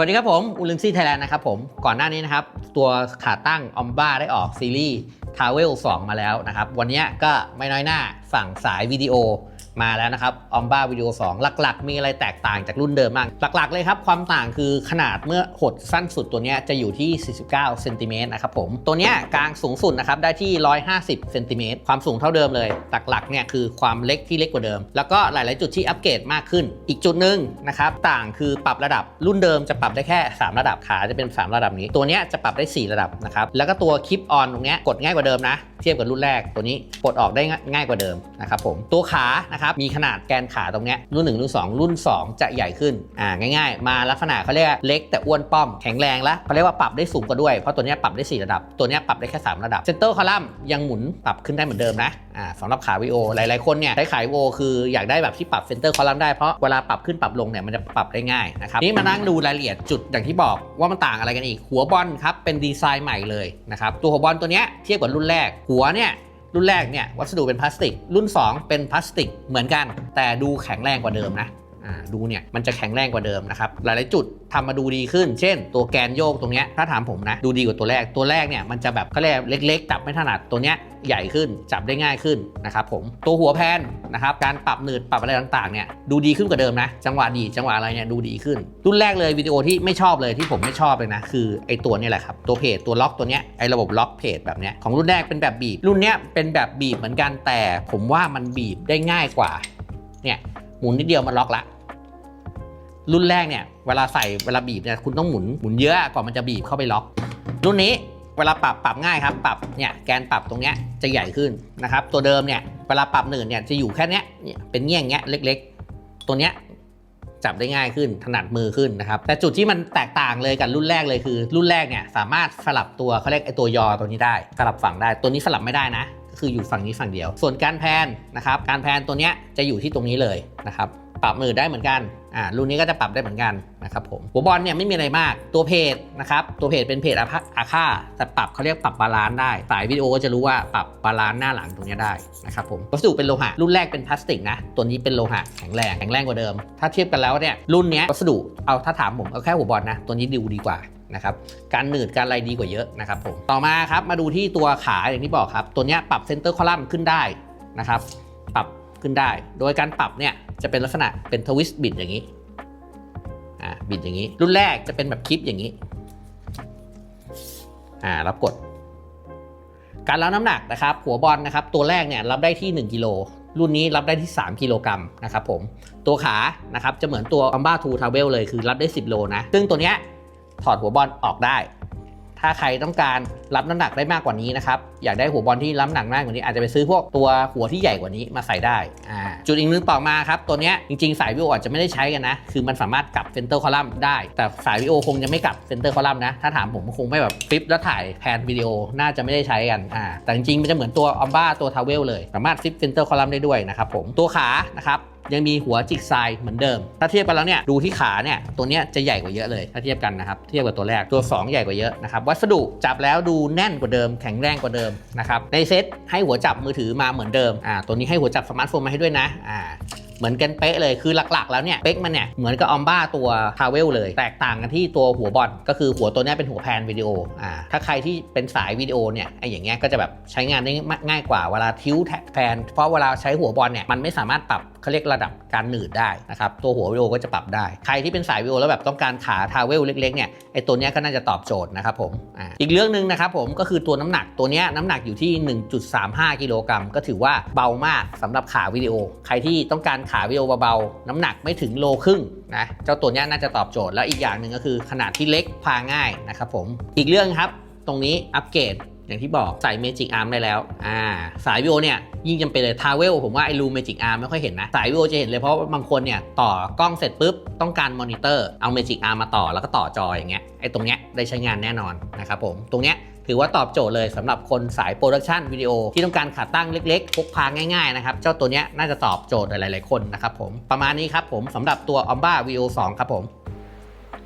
สวัสดีครับผมอุลินซี่ไทยแลนด์นะครับผมก่อนหน้านี้นะครับ ตัวขาตั้งออมบ้าได้ออกซีรีส์ทาวเวล2มาแล้วนะครับ วันนี้ก็ไม่น้อยหน้าฝั่งสายวิดีโอ มาแล้วนะครับออมบ้าวิดีโอ2หลักๆ มีอะไรแตกต่างจากรุ่นเดิมบ้างหลักๆ เลยครับ ความต่างคือขนาดเมื่อหดสั้นสุดตัวนี้จะอยู่ที่ 49เซนติเมตรนะครับผมตัวนี้กลางสูงสุดนะครับได้ที่ 150เซนติเมตรความสูงเท่าเดิมเลย หลักๆเนี่ยคือความเล็กที่เล็กกว่าเดิม แล้วก็หลาย ๆ จุดที่อัปเกรดมากขึ้น อีกจุดหนึ่งนะครับต่างคือปรับระดับรุ่นเดิมจะปรับได้แค่ 3 ระดับขาจะเป็น 3 ระดับนี้ ตัวนี้จะปรับได้ 4 ระดับนะครับแล้วก็ตัวคลิปออนตรงนี้กดง่ายกว่าเดิมนะเทียบกับรุ่นแรกตัวนี้ปลดออกได้ง่ายกว่าเดิมนะครับผมตัวขานะครับมีขนาดแกนขาตรงเนี้ยรุ่น 1 รุ่น 2 รุ่น 2 จะใหญ่ขึ้น อ่า ง่ายๆ มาลักษณะเขาเรียกเล็กแต่อ้วนป้อม แข็งแรงแล้วเขาเรียกว่าปรับได้สูงกว่าด้วย เพราะตัวเนี้ยปรับได้ 4 ระดับ ตัวเนี้ยปรับได้แค่ 3 ระดับเซนเตอร์คอลัมน์ยังหมุนปรับขึ้นได้เหมือนเดิมนะ อ่าสำหรับขาวีโอ หลายๆ คนเนี่ยใช้ขาวีโอคืออยากได้แบบที่ปรับเซนเตอร์คอลัมน์ได้เพราะเวลาปรับขึ้นปรับลงเนี่ยมันจะปรับได้ง่ายนะครับนี่มานั่งดูรายละเอียดจุดอย่างที่บอกว่ามันต่างอะไรกันอีกหัวบอลครับเป็นดีไซน์ใหม่เลยนะครับตัวหัวบอลตัวเนี้ยเทียบกับรุ่นแรกหัวเนี่ย รุ่นแรกเนี่ยวัสดุเป็นพลาสติก รุ่น 2 เป็นพลาสติกเหมือนกัน แต่ดูแข็งแรงกว่าเดิมนะ ดูเนี่ยมันจะแข็งแรงกว่าเดิมนะครับหลายๆจุดทำมาดูดีขึ้น เช่น ตัวแกนโยกตรงเนี้ยถ้าถามผมนะดูดีกว่าตัวแรกตัวแรกเนี่ยมันจะแบบเขาเรียกเล็ก ๆ จับไม่ถนัดตัวเนี้ยใหญ่ขึ้นจับได้ง่ายขึ้นนะครับผมตัวหัวแพนนะครับการปรับหนืดปรับอะไรต่างๆเนี่ยดูดีขึ้นกว่าเดิมนะ จังหวะดีจังหวะอะไรเนี่ยดูดีขึ้น รุ่นแรกเลยวิดีโอที่ไม่ชอบเลยที่ผมไม่ชอบเลยนะคือไอตัวเนี้แหละครับตัวเพจตัวล็อกตัวเนี้ยไอระบบล็อกเพจแบบเนี้ยของรุ่นแรกเป็นแบบบีบ รุ่นเนี้ยเป็นแบบบีบเหมือนกันแต่ผมว่ามันบีบได้ง่ายกว่าเนี่ย หมุนนิดเดียวมันล็อกละ รุ่นแรกเนี่ยเวลาใส่เวลาบีบเนี่ยคุณต้องหมุนหมุนเยอะก่อนมันจะบีบเข้าไปล็อก รุ่นนี้เวลาปรับปรับง่ายครับ ปรับเนี่ยแกนปรับตรงเนี้ยจะใหญ่ขึ้นนะครับ ตัวเดิมเนี่ยเวลาปรับหนืดเนี่ยจะอยู่แค่เนี้ยเป็นเงี้ยงเงี้ยเล็ก ๆ ตัวเนี้ยจับได้ง่ายขึ้นถนัดมือขึ้นนะครับ แต่จุดที่มันแตกต่างเลยกับรุ่นแรกเลยคือ รุ่นแรกเนี่ยสามารถสลับตัวเขาเรียกไอตัวยอตัวนี้ได้ สลับฝั่งได้ตัวนี้สลับไม่ได้นะ คืออยู่ฝั่งนี้ฝั่งเดียว ส่วนการแพนนะครับการแพนตัวเนี้ยจะอยู่ที่ตรงนี้เลยนะครับปรับมือได้เหมือนกัน อ่า รุ่นนี้ก็จะปรับได้เหมือนกันนะครับผม หัวบอลเนี่ยไม่มีอะไรมาก ตัวเพจนะครับ ตัวเพจเป็นเพจอาค่าอาค่า แต่ปรับเขาเรียกปรับบาลานซ์ได้ สายวิดีโอก็จะรู้ว่าปรับบาลานซ์หน้าหลังตรงนี้ได้นะครับผม วัสดุเป็นโลหะ รุ่นแรกเป็นพลาสติกนะ ตัวนี้เป็นโลหะแข็งแรง แข็งแรงกว่าเดิม ถ้าเทียบกันแล้วเนี่ย รุ่นนี้วัสดุ เอาถ้าถามผมเอาแค่หัวบอลนะ ตัวนี้ดูดีกว่า นะครับการหนืดการอะไรดีกว่าเยอะนะครับผมต่อมาครับมาดูที่ตัวขาอย่างที่บอกครับ ตัวนี้ปรับเซนเตอร์คอลัมน์ขึ้นได้นะครับปรับขึ้นได้ โดยการปรับเนี่ยจะเป็นลักษณะเป็นทวิสต์บิดอย่างนี้อ่าบิดอย่างนี้ รุ่นแรกจะเป็นแบบคลิปอย่างนี้อ่ารับกด การรับน้ำหนักนะครับ หัวบอลนะครับ ตัวแรกเนี่ยรับได้ที่ 1กิโลรุ่นนี้รับได้ที่ 3 กิโลกรัมนะครับผม ตัวขานะครับจะเหมือนตัว a m b a 2 Travel เลยคือรับได้ 10 โลนะ ซึ่งตัวเนี้ย ถอดหัวบอลออกได้ ถ้าใครต้องการรับน้ำหนักได้มากกว่านี้นะครับ อยากได้หัวบอลที่รับน้ำหนักมากกว่านี้อาจจะไปซื้อพวกตัวหัวที่ใหญ่กว่านี้มาใส่ได้ จุดอีกนึงต่อมาครับตัวเนี้ยจริงๆ สายวิโออาจจะไม่ได้ใช้กันนะ คือมันสามารถกลับเซนเตอร์คอลัมน์ได้ แต่สายวิโอคงจะไม่กลับเซนเตอร์คอลัมน์นะ ถ้าถามผมคงไม่แบบฟลิปแล้วถ่ายแพนวิดีโอน่าจะไม่ได้ใช้กันอ่าแต่จริงๆมันจะเหมือนตัวออมบ้าตัวทาวเวลเลย สามารถฟลิปเซนเตอร์คอลัมน์ได้ด้วยนะครับผมตัวขานะครับ ยังมีหัวจิกไซด์เหมือนเดิม ถ้าเทียบกันแล้วเนี่ยดูที่ขาเนี่ยตัวเนี้ยจะใหญ่กว่าเยอะเลย ถ้าเทียบกันนะครับเทียบกับตัวแรกตัว 2 ใหญ่กว่าเยอะนะครับวัสดุจับแล้วดูแน่นกว่าเดิม แข็งแรงกว่าเดิมนะครับในเซตให้หัวจับมือถือมาเหมือนเดิมอ่าตัวนี้ให้หัวจับสมาร์ทโฟนมาให้ด้วยนะอ่าเหมือนกันเป๊ะเลยคือหลักๆ แล้วเนี่ยเป๊กมันเนี่ยเหมือนกับออมบ้าตัวทาวเวลเลย แตกต่างกันที่ตัวหัวบอลก็คือหัวตัวนี้เป็นหัวแพนวิดีโออ่าถ้าใครที่เป็นสายวิดีโอเนี่ยไอ้อย่างเงี้ยก็จะแบบใช้งานได้ง่ายกว่าเวลาทิ้วแพนเพราะเวลาใช้หัวบอลเนี่ยมันไม่สามารถปรับเขาเรียกระดับการหนืดได้นะครับตัวหัววิดีโอก็จะปรับได้ ใครที่เป็นสายวิดีโอแล้วแบบต้องการขาทาวเวลเล็กๆเนี่ยไอตัวเนี้ยก็น่าจะตอบโจทย์นะครับผมออีกเรื่องหนึ่งนะครับผมก็คือตัวน้ำหนักตัวเนี้ยน้ำหนักอยู่ที่ 1.35 กิโลกรัมก็ถือว่าเบามากสำหรับขาวิดีโอ ใครที่ต้องการขาวิดีโอเบาๆน้ำหนักไม่ถึงโลครึ่งนะเจ้าตัวเนี้ยน่าจะตอบโจทย์แล้วอีกอย่างหนึ่งก็คือขนาดที่เล็กพาง่ายนะครับผมอีกเรื่องครับตรงนี้อัปเกรด อย่างที่บอกใส่เมจิกอาร์มได้แล้วอ่าสายวิดีโอเนี่ยยิ่งจำเป็นเลยทาวเวลผมว่าไอ้รูเมจิกอาร์มไม่ค่อยเห็นนะ สายวิดีโอจะเห็นเลยเพราะบางคนเนี่ยต่อกล้องเสร็จปุ๊บ ต้องการมอนิเตอร์เอาเมจิกอาร์มมาต่อแล้วก็ต่อจออย่างเงี้ยไอ้ตรงเนี้ยได้ใช้งานแน่นอนนะครับผมตรงเนี้ยถือว่าตอบโจทย์เลยสำหรับคนสายโปรดักชันวิดีโอที่ต้องการขาตั้งเล็กๆ พกพาง่ายๆนะครับ เจ้าตัวเนี้ยน่าจะตอบโจทย์หลายๆคนนะครับผม ประมาณนี้ครับผมสำหรับตัว o m b a VO 2 ครับผม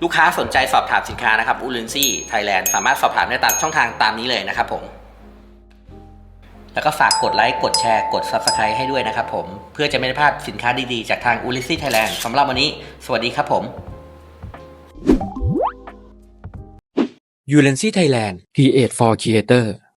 ลูกค้าสนใจสอบถามสินค้านะครับอูลินซี่ไทยแลนด์สามารถสอบถามได้ตามช่องทางตามนี้เลยนะครับผมแล้วก็ฝากกดไลค์ กดแชร์ กด Subscribe ให้ด้วยนะครับผม เพื่อจะไม่ได้พลาดสินค้าดีๆ จากทางอูลิซี่ไทยแลนด์สำหรับวันนี้ สวัสดีครับผม u r e n c y Thailand Create for Creator